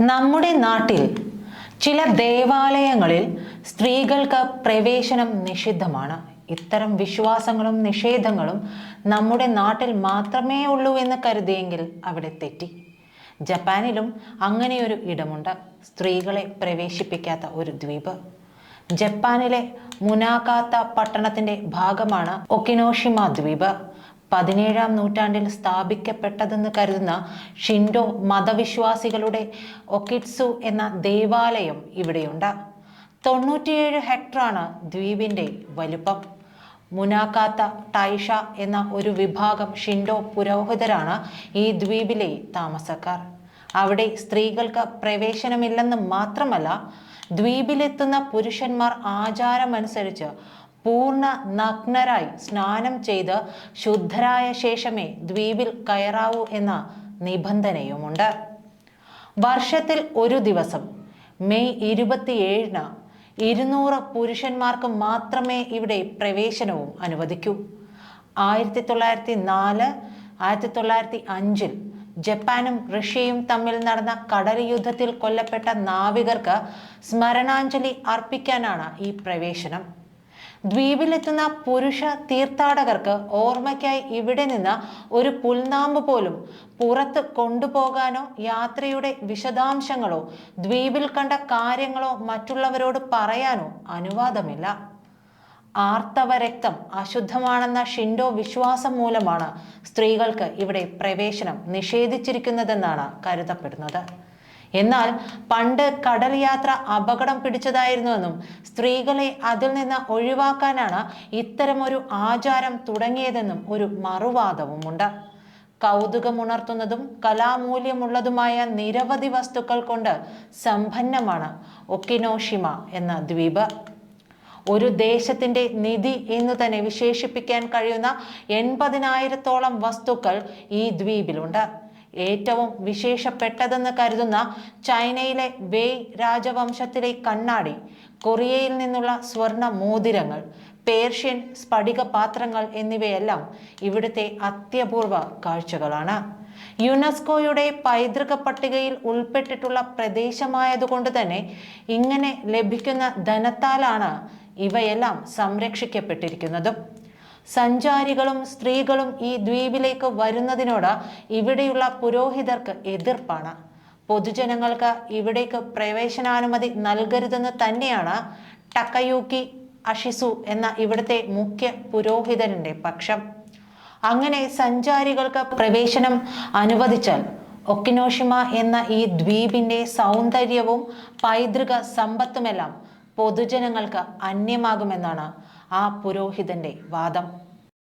നമ്മുടെ നാട്ടിൽ ചില ദേവാലയങ്ങളിൽ സ്ത്രീകൾക്ക് പ്രവേശനം നിഷിദ്ധമാണ്. ഇത്തരം വിശ്വാസങ്ങളും നിഷേധങ്ങളും നമ്മുടെ നാട്ടിൽ മാത്രമേ ഉള്ളൂ എന്ന് കരുതിയെങ്കിൽ അവിടെ തെറ്റി. ജപ്പാനിലും അങ്ങനെയൊരു ഇടമുണ്ട്. സ്ത്രീകളെ പ്രവേശിപ്പിക്കാത്ത ഒരു ദ്വീപ്. ജപ്പാനിലെ മുനാകാത്ത പട്ടണത്തിന്റെ ഭാഗമാണ് ഒക്കിനോഷിമ ദ്വീപ്. പതിനേഴാം നൂറ്റാണ്ടിൽ സ്ഥാപിക്കപ്പെട്ടതെന്ന് കരുതുന്ന ഷിൻഡോ മതവിശ്വാസികളുടെ ഒക്കിറ്റ്സു എന്ന ദേവാലയം ഇവിടെയുണ്ട്. തൊണ്ണൂറ്റിയേഴ് ഹെക്ടറാണ് ദ്വീപിന്റെ വലുപ്പം. മുനാക്കാത്ത ടൈഷ എന്ന ഒരു വിഭാഗം ഷിൻഡോ പുരോഹിതരാണ് ഈ ദ്വീപിലെ താമസക്കാർ. അവിടെ സ്ത്രീകൾക്ക് പ്രവേശനമില്ലെന്ന് മാത്രമല്ല ദ്വീപിലെത്തുന്ന പുരുഷന്മാർ ആചാരമനുസരിച്ച് പൂർണ നഗ്നരായി സ്നാനം ചെയ്ത് ശുദ്ധരായ ശേഷമേ ദ്വീപിൽ കയറാവൂ എന്ന നിബന്ധനയുമുണ്ട്. വർഷത്തിൽ ഒരു ദിവസം മെയ് ഇരുപത്തിയേഴിന് ഇരുന്നൂറ് പുരുഷന്മാർക്ക് മാത്രമേ ഇവിടെ പ്രവേശനവും അനുവദിക്കൂ. ആയിരത്തി തൊള്ളായിരത്തി നാല് ആയിരത്തി തൊള്ളായിരത്തി അഞ്ചിൽ ജപ്പാനും റഷ്യയും തമ്മിൽ നടന്ന കടൽ യുദ്ധത്തിൽ കൊല്ലപ്പെട്ട നാവികർക്ക് സ്മരണാഞ്ജലി അർപ്പിക്കാനാണ് ഈ പ്രവേശനം. ദ്വീപിലെത്തുന്ന പുരുഷ തീർത്ഥാടകർക്ക് ഓർമ്മയ്ക്കായി ഇവിടെ നിന്ന് ഒരു പുൽനാമ്പ് പോലും പുറത്ത് കൊണ്ടുപോകാനോ യാത്രയുടെ വിശദാംശങ്ങളോ ദ്വീപിൽ കണ്ട കാര്യങ്ങളോ മറ്റുള്ളവരോട് പറയാനോ അനുവാദമില്ല. ആർത്തവരക്തം അശുദ്ധമാണെന്ന ഷിൻഡോ വിശ്വാസം മൂലമാണ് സ്ത്രീകൾക്ക് ഇവിടെ പ്രവേശനം നിഷേധിച്ചിരിക്കുന്നതെന്നാണ് കരുതപ്പെടുന്നത്. എന്നാൽ പണ്ട് കടൽ യാത്ര അപകടം പിടിച്ചതായിരുന്നുവെന്നും സ്ത്രീകളെ അതിൽ നിന്ന് ഒഴിവാക്കാനാണ് ഇത്തരമൊരു ആചാരം തുടങ്ങിയതെന്നും ഒരു മറുവാദവുമുണ്ട്. കൗതുകമുണർത്തുന്നതും കലാമൂല്യമുള്ളതുമായ നിരവധി വസ്തുക്കൾ കൊണ്ട് സമ്പന്നമാണ് ഒക്കിനോഷിമ എന്ന ദ്വീപ്. ഒരു ദേശത്തിന്റെ നിധി എന്ന് തന്നെ വിശേഷിപ്പിക്കാൻ കഴിയുന്ന എൺപതിനായിരത്തോളം വസ്തുക്കൾ ഈ ദ്വീപിലുണ്ട്. ഏറ്റവും വിശേഷപ്പെട്ടതെന്ന് കരുതുന്ന ചൈനയിലെ വെയ് രാജവംശത്തിലെ കണ്ണാടി കൊറിയയിൽ നിന്നുള്ള സ്വർണ മോതിരങ്ങൾ പേർഷ്യൻ സ്ഫടിക പാത്രങ്ങൾ എന്നിവയെല്ലാം ഇവിടുത്തെ അത്യപൂർവ കാഴ്ചകളാണ്. യുനെസ്കോയുടെ പൈതൃക പട്ടികയിൽ ഉൾപ്പെട്ടിട്ടുള്ള പ്രദേശമായതുകൊണ്ട് തന്നെ ഇങ്ങനെ ലഭിക്കുന്ന ധനത്താലാണ് ഇവയെല്ലാം സംരക്ഷിക്കപ്പെട്ടിരിക്കുന്നതും. സഞ്ചാരികളും സ്ത്രീകളും ഈ ദ്വീപിലേക്ക് വരുന്നതിനോട് ഇവിടെയുള്ള പുരോഹിതർക്ക് എതിർപ്പാണ്. പൊതുജനങ്ങൾക്ക് ഇവിടേക്ക് പ്രവേശനാനുമതി നൽകരുതെന്ന് തന്നെയാണ് ടക്കയൂക്കി അഷിസു എന്ന ഇവിടുത്തെ മുഖ്യ പുരോഹിതന്റെ പക്ഷം. അങ്ങനെ സഞ്ചാരികൾക്ക് പ്രവേശനം അനുവദിച്ചാൽ ഒക്കിനോഷിമ എന്ന ഈ ദ്വീപിന്റെ സൗന്ദര്യവും പൈതൃക സമ്പത്തുമെല്ലാം പൊതുജനങ്ങൾക്ക് അന്യമാകുമെന്നാണ് ആ പുരോഹിതന്റെ വാദം.